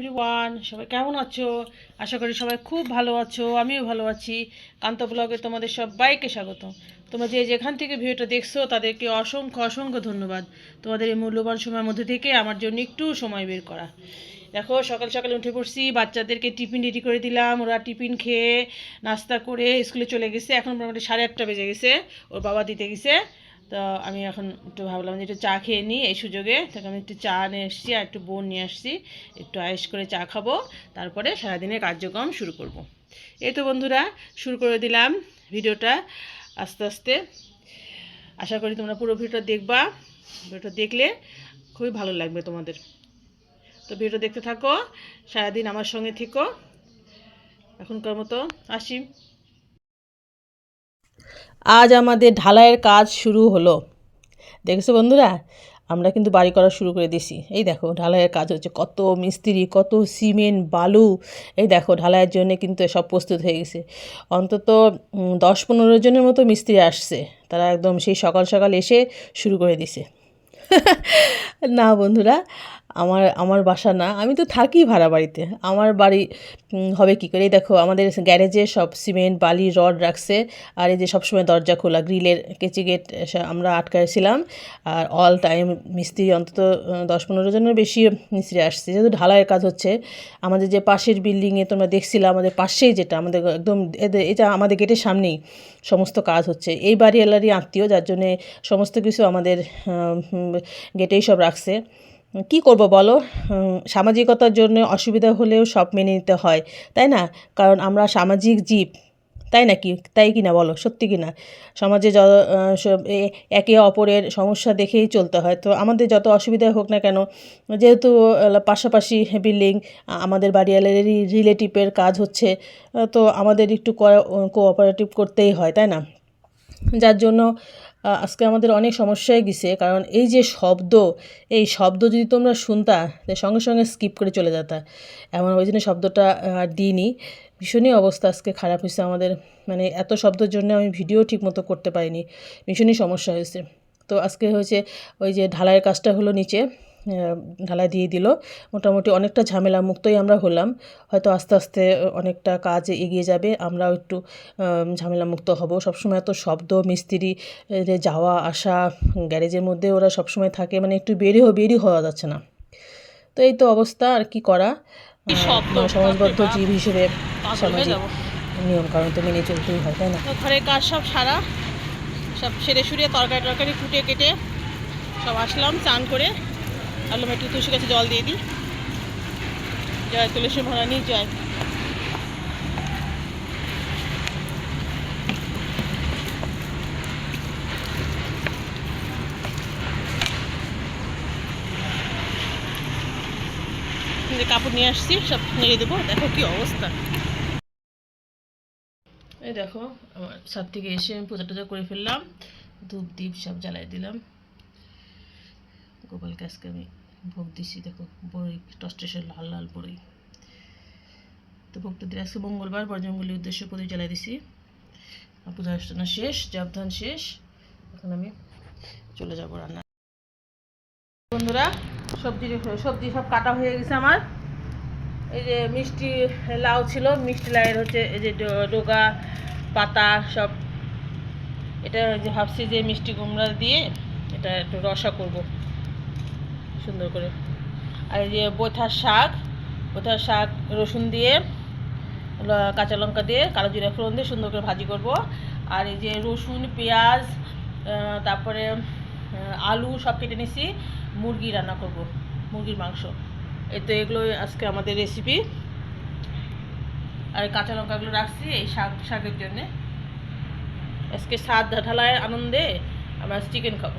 Everyone সবাই কেমন আছো? আশা করি সবাই খুব ভালো আছো, আমিও ভালো আছি। কান্ত ব্লগে তোমাদের সবাইকে স্বাগত তোমরা যে যেখান থেকে ভিডিওটা দেখছ, তাদেরকে অসংখ্য অসংখ্য ধন্যবাদ। তোমাদের এই মূল্যবান সময়ের মধ্যে থেকে আমার জন্য একটু সময় বের করা। দেখো, সকাল সকালে উঠে পড়ছি, বাচ্চাদেরকে টিফিন রেডি করে দিলাম। ওরা টিফিন খেয়ে নাস্তা করে স্কুলে চলে গেছে। এখন মোটামুটি সাড়ে আটটা বেজে গেছে। ওর বাবা দিতে গেছে। তো আমি এখন একটু ভাবলাম যে একটু চা খেয়ে নিই, এই সুযোগে। তাকে আমি একটু চা নিয়ে এসেছি আর একটু বোন নিয়ে আসছি। একটু আয়েস করে চা খাব, তারপরে সারাদিনের কার্যক্রম শুরু করব। এই তো বন্ধুরা, শুরু করে দিলাম ভিডিওটা আস্তে আস্তে। আশা করি তোমরা পুরো ভিডিওটা দেখবা। ভিডিওটা দেখলে খুবই ভালো লাগবে তোমাদের। তো ভিডিও দেখতে থাকো, সারাদিন আমার সঙ্গে থেকো। এখনকার মতো আসি। আজ আমাদের ঢালাইয়ের কাজ শুরু হলো। দেখেছ বন্ধুরা? আমরা কিন্তু বাড়ি করা শুরু করে দিছি এই দেখো, ঢালাইয়ের কাজ হচ্ছে কত মিস্ত্রি, কত সিমেন্ট, বালু। এই দেখো, ঢালাইয়ের জন্য কিন্তু সব প্রস্তুত হয়ে গেছে। অন্তত দশ পনেরো জনের মতো মিস্ত্রি আসছে। তারা একদম সেই সকাল সকাল এসে শুরু করে দিছে না বন্ধুরা আমার আমার বাসা না, আমি তো থাকি ভাড়া বাড়িতে। আমার বাড়ি হবে কী করে? এই দেখো, আমাদের গ্যারেজে সব সিমেন্ট, বালি, রড রাখছে। আর এই যে সবসময় দরজা খোলা, গ্রিলের কেচি গেট আমরা আটকাইছিলাম। আর অল টাইম মিস্ত্রি অন্তত দশ পনেরো জনের বেশি মিস্ত্রি আসছে। যেহেতু ঢালাইয়ের কাজ হচ্ছে, আমাদের যে পাশের বিল্ডিংয়ে তোমরা দেখছিলে, আমাদের পাশেই যেটা, আমাদের একদম এটা আমাদের গেটের সামনেই সমস্ত কাজ হচ্ছে। এই বাড়ি এলারই আত্মীয়, যার জন্যে সমস্ত কিছু আমাদের গেটেই সব রাখছে। কি করব বলো? সামাজিকতার জন্য অসুবিধা হলেও সব মেনে নিতে হয়, তাই না? কারণ আমরা সামাজিক জীব, তাই নাকি তাই কি না বলো? সত্যি কি না সমাজে যত একে অপরের সমস্যা দেখেই চলতে হয়। তো আমাদের যত অসুবিধা হোক না কেন, যেহেতু পাশাপাশি বিল্ডিং আমাদের বাড়িওয়ালেরই রিলেটিভের কাজ হচ্ছে তো আমাদের একটু কোঅপারেটিভ করতেই হয়, তাই না? যার জন্য আজকে আমাদের অনেক সমস্যায় গেছে, কারণ এই যে শব্দ, এই শব্দ যদি তোমরা শুনতা সঙ্গে সঙ্গে স্কিপ করে চলে যেতা। এমন ওই জন্য শব্দটা আর দিইনি। ভীষণই অবস্থা আজকে খারাপ হয়েছে আমাদের। মানে এত শব্দের জন্য আমি ভিডিও ঠিক মতো করতে পারিনি। ভীষণই সমস্যা হয়েছে। তো আজকে হয়েছে ওই যে ঢালাইয়ের কাজটা হলো নিচে। ঢালাই দিয়ে দিল। মোটামুটি অনেকটা ঝামেলা মুক্তই আমরা হলাম। হয়তো আস্তে আস্তে অনেকটা কাজ এগিয়ে যাবে আমরাও একটু ঝামেলা মুক্ত হব। সবসময় এত শব্দ মিস্ত্রি যাওয়া আসা গ্যারেজের মধ্যে ওরা সবসময় থাকে মানে একটু বেরিয়ে বেরিয়ে হওয়া যাচ্ছে না। তো এই তো অবস্থা আর কি করা? সমাজবদ্ধ জীব হিসেবে সামাজিক নিয়ম কারণ তো মেনে চলতেই হয় তাই না? ঘরের কাজ সব সারা। সব সেরে সুরে তরকারি টরকারি কুটে কেটে সব আসলাম চান করে। আলুম একটু তুলসী গাছে, জল দিয়ে দিই জয় তুলসী ভরানি জয় যে। কাপড় নিয়ে আসছি, সব নেড়ে দেবো। দেখো কি অবস্থা। এই দেখো, আমার ছাদ থেকে এসে আমি পূজা টুজা করে ফেললাম। ধূপ দ্বীপ সব জ্বালাই দিলাম। গোপালকে আজকে আমি ভোগ দিছি, দেখো বড়ই টস্টেসের লাল লাল বড়ই তো দিয়ে আজকে মঙ্গলবার বর্জঙ্গলের উদ্দেশ্যে প্রদীপ জ্বালাই দিছি। পূজা অর্চনা শেষ, জবধান শেষ। এখন আমি চলে যাব রান্না বন্ধুরা, সবজি সবজি সব কাটা হয়ে গেছে আমার। এই যে মিষ্টি লাউ ছিল, মিষ্টি লাউয়ের হচ্ছে এই যে ডোগা, পাতা সব। এটা যে ভাবছি যে মিষ্টি কুমড়া দিয়ে এটা একটু রসা করব। সুন্দর করে। আর এই যে বোথার শাক বোথার শাক রসুন দিয়ে কাঁচা লঙ্কা দিয়ে, কালো জিরা ফোড়ন দিয়ে সুন্দর করে ভাজি করব। আর এই যে রসুন, পেঁয়াজ তারপরে আলু সব কেটে নিছি, মুরগি রান্না করব, মুরগির মাংস। এই তো এগুলো আজকে আমাদের রেসিপি আর কাঁচা লঙ্কাগুলো রাখছি এই শাক, শাকের জন্যে। আজকে স্বাদ ঢালায়ের আনন্দে আমরা চিকেন খাব।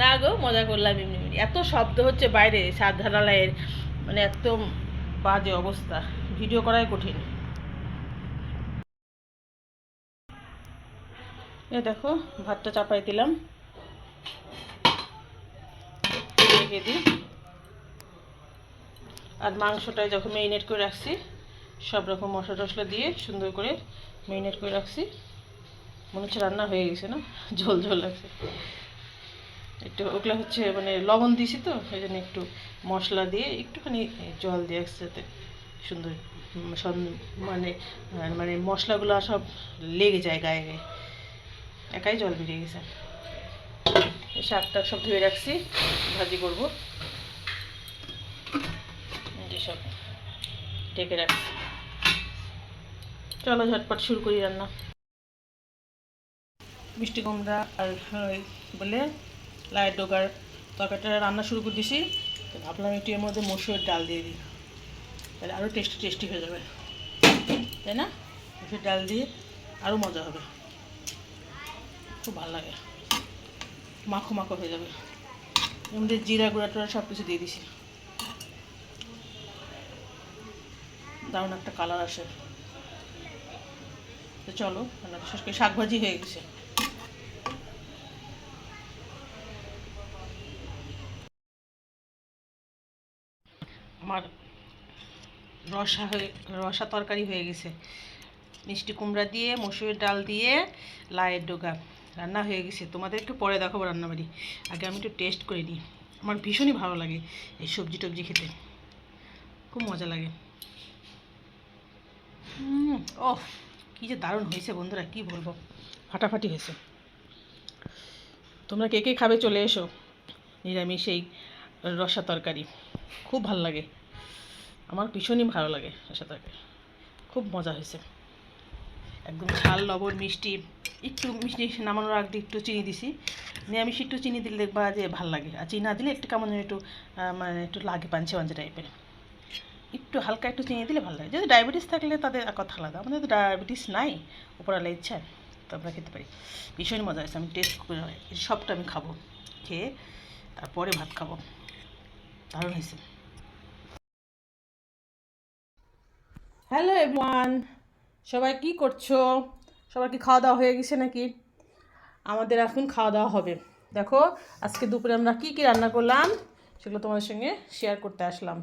না গো, মজা করলাম এমনি এমনি। এত শব্দ হচ্ছে বাইরে স্বাদ ঢালায়ের মানে একদম বাজে অবস্থা। ভিডিও করাই কঠিন। এ দেখো, ভাতটা চাপাই দিলাম। রেখে দিই। আর মাংসটা যখন মেরিনেট করে রাখছি, সব রকম মশলা টশলা দিয়ে সুন্দর করে মেরিনেট করে রাখছি। মনে হচ্ছে রান্না হয়ে গেছে না? ঝোল ঝোল লাগছে। একটু ওগুলো হচ্ছে মানে লবণ দিয়েছি তো, সেই জন্য একটু মশলা দিয়ে একটুখানি জল দিয়ে একসাথে সুন্দর সব মানে মানে মশলাগুলো সব লেগে যায় গায়ে গায়ে। একাই জল বেরিয়ে গেছে। শাকটা সব ধুয়ে রাখছি, ভাজি করব। সব ঢেকে রাখছি চলো ঝটপট শুরু করি রান্না। মিষ্টি কুমড়া আর বলে লাইট ডোকার তরকারিটা রান্না শুরু করে দিছি। ভাবলাম একটু এর মধ্যে মসুরের ডাল দিয়ে দিই। তাহলে আরও টেস্টি টেস্টি হয়ে যাবে। তাই না? মসুর ডাল দিয়ে আরও মজা হবে। খুব ভালো লাগে। মাখো মাখো হয়ে যাবে। এর মধ্যে জিরা গুঁড়া টুড়া সব কিছু দিয়ে দিছি। দারুণ একটা কালার আসে। তো চলো রান্না বিশেষ করে। শাক ভাজি হয়ে গেছে আমার রসা হয়ে, রসা তরকারি হয়ে গেছে। মিষ্টি কুমড়া দিয়ে মসুরের ডাল দিয়ে, লাইয়ের ডোকা রান্না হয়ে গেছে। তোমাদেরকে পরে দেখাবো রান্নাবাড়ি। আগে আমি একটু টেস্ট করে নিই। আমার ভীষণই ভালো লাগে এই সবজি টবজি খেতে। খুব মজা লাগে। ও কী যে দারুণ হয়েছে বন্ধুরা, কি বলব? ফাটাফাটি হয়েছে। তোমরা কে কে খাবে চলে এসো। নিরামিষ এই রসা তরকারি। খুব ভালো লাগে। আমার ভীষণই ভালো লাগে তরকারি খুব মজা হয়েছে। একদম ঝাল, লবণ, মিষ্টি, একটু মিষ্টি নামানোর আগে একটু চিনি দিছি। নিরামিষ একটু চিনি দিলে দেখবা যে ভালো লাগে। আর চিনি না দিলে একটু কেমন একটু মানে একটু লাগে পাঞ্চে পাঞ্চে টাইপের একটু হালকা একটু চিনি দিলে ভালো লাগে। যদি ডায়াবেটিস থাকলে তাদের কথা আলাদা। আমাদের তো ডায়াবেটিস নাই উপরালা ইচ্ছা, তো আমরা খেতে পারি। ভীষণ মজা হয়েছে। আমি টেস্ট করে সবটা আমি খাব, খেয়ে তারপরে ভাত খাব। দারুণ হয়েছে। হ্যালো এভরিওয়ান, সবাই কি করছ? সবার কি খাওয়া দাওয়া হয়ে গেছে নাকি? আমাদের এখন খাওয়া দাওয়া হবে। দেখো, আজকে দুপুরে আমরা কি কি রান্না করলাম সেগুলো তোমাদের সঙ্গে শেয়ার করতে আসলাম।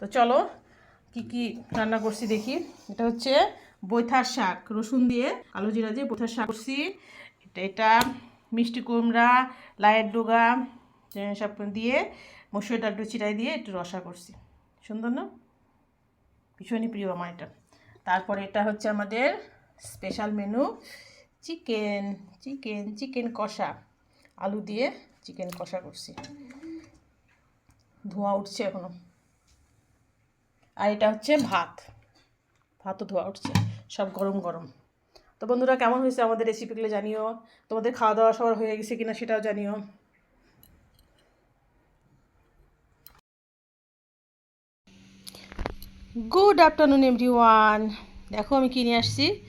তো চলো, কি কি রান্না করছি দেখি। এটা হচ্ছে বৈথার শাক, রসুন দিয়ে কালো জিরা দিয়ে বৈথার শাক করছি। এটা এটা, মিষ্টি কুমড়া, লাইয়ের ডোগা সব দিয়ে মসুর ডাল চিটাই দিয়ে একটু রসা করছি। সুন্দর না? ভীষণই প্রিয় আমার এটা। তারপরে এটা হচ্ছে আমাদের special menu chicken chicken chicken কষা। আলু দিয়ে চিকেন কষা করছি। ধোঁয়া উঠছে এখনও। আর এটা হচ্ছে ভাত। ভাতও ধোয়া উঠছে, সব গরম গরম। তো বন্ধুরা, কেমন হয়েছে আমাদের রেসিপিগুলো জানিও? তোমাদের খাওয়া দাওয়া সবার হয়ে গেছে কিনা সেটাও জানিও। গুড আফটারনুন এভরিওয়ান দেখো, আমি কিনে আসছি?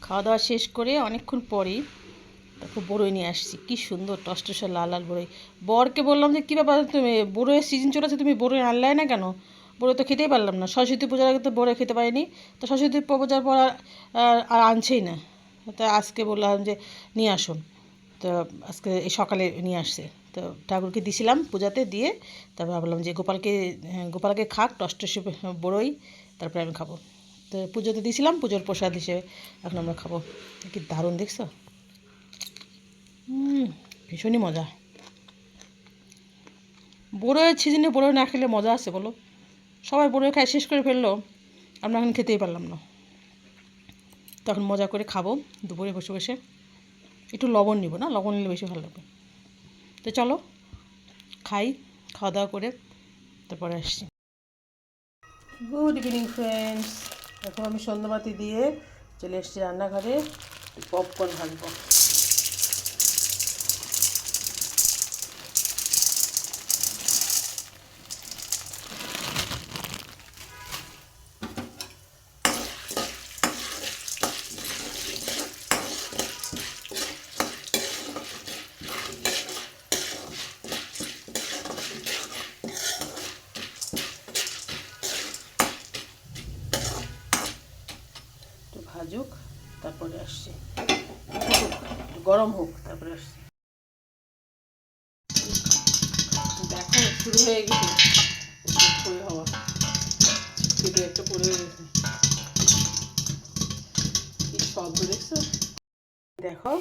খাওয়া দাওয়া শেষ করে অনেকক্ষণ পরেই দেখো বড়ই নিয়ে আসছি। কি সুন্দর টসটসে লাল লাল বড়ই। বরকে বললাম যে, কী ব্যাপার? তুমি বড়ইয়ের সিজন চলেছে তুমি বড়ই আনলে না কেন? বড়ই তো খেতেই পারলাম না। সরস্বতী পূজার আগে তো বড়ই খেতে পারিনি। তো সরস্বতী পূজার পর আর- আনছেই না। তো আজকে বললাম যে, নিয়ে আসুন তো আজকে এই সকালে নিয়ে আসছে। তো ঠাকুরকে দিছিলাম পূজাতে দিয়ে তারপর ভাবলাম যে গোপালকে হ্যাঁ, গোপালকে খাক টসটসে বড়ই তারপরে আমি খাব। তো পুজোতে দিয়েছিলাম পুজোর প্রসাদ হিসেবে এখন আমরা খাব। কি দারুণ দেখছ? ভীষণই মজা। বড়োয়ের সিজনে বড়ো না খেলে মজা আছে বলো? সবাই বড়ো খায় শেষ করে ফেলল আমরা এখন খেতেই পারলাম না। তখন মজা করে খাব দুপুরে বসে বসে। একটু লবণ নিব না? লবণ নিলে বেশি ভালো লাগবে। তো চলো খাই খাওয়া দাওয়া করে তারপরে আসছি। গুড ইভিনিং ফ্রেন্ডস এখন আমি সন্ধ্যাবাতি দিয়ে চলে এসেছি রান্নাঘরে। পপকর্ন ভাজবো একটু ভাজুক তারপরে আসছি ফুটুক, একটু গরম হোক তারপরে আসছি। দেখো শুরু হয়ে গেছে। পরে হওয়া। কেটে একটা পরে গেছে। কি শব্দ দেখছ? দেখো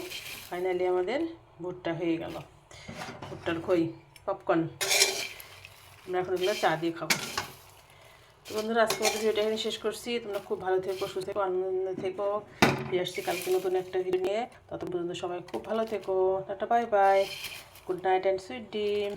ফাইনালি আমাদের ভুট্টা হয়ে গেল। ভুট্টার খই পপকর্ন আমরা এখন এগুলো চা দিয়ে খাব। বন্ধুরা, আজকে মতো ভিডিওটা এখানে শেষ করছি। তোমরা খুব ভালো থেকো, সুস্থ থেকো, আনন্দ থেকো। ফিরে আসছি কালকে নতুন একটা ভিডিও নিয়ে। তত পর্যন্ত সবাই খুব ভালো থেকো। Tata bye bye good night and sweet dream